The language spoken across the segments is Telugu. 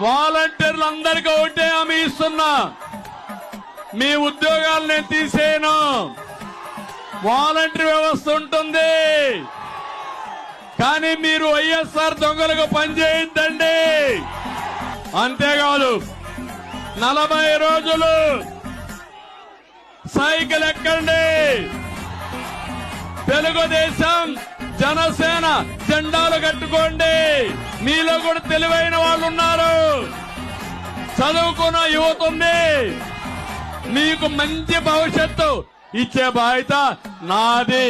వాలంటీర్లు అందరికీ ఒకటే హామీ ఇస్తున్నా. మీ ఉద్యోగాలు నేను తీసేయను. వాలంటీర్ వ్యవస్థ ఉంటుంది. కానీ మీరు వైఎస్ఆర్ దొంగలకు పనిచేయొద్దండి అంతేకాదు నలభై రోజులు సైకిల్ ఎక్కండి. తెలుగుదేశం జనసేన జెండాలు కట్టుకోండి. మీలో కూడా తెలివైన వాళ్ళు ఉన్నారు చదువుకున్న యువత ఉంది మీకు మంచి భవిష్యత్తు ఇచ్చే బాధ్యత నాది.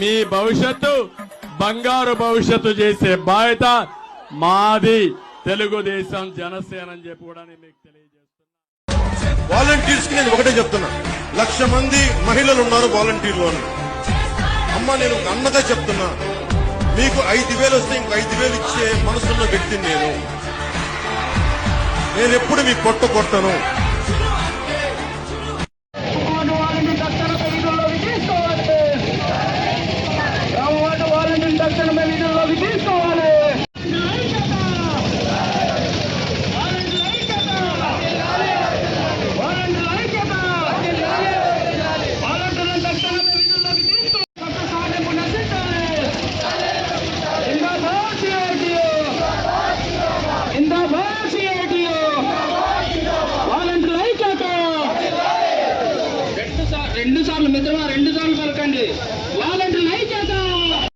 మీ భవిష్యత్తు బంగారు భవిష్యత్తు చేసే బాధ్యత మాది. తెలుగుదేశం జనసేన అని చెప్పి కూడా నేను మీకు తెలియజేస్తున్నా. వాలంటీర్స్కి నేను ఒకటే చెప్తున్నా. లక్ష మంది మహిళలు ఉన్నారు వాలంటీర్లు అమ్మ నేను అన్నగా చెప్తున్నా. మీకు ఐదు వేలు వస్తే ఇంకో ఐదు వేలు ఇచ్చే మనసున్న వ్యక్తిని నేను నేను ఎప్పుడు మీ పొట్ట కొట్టను మిత్రమా? రెండు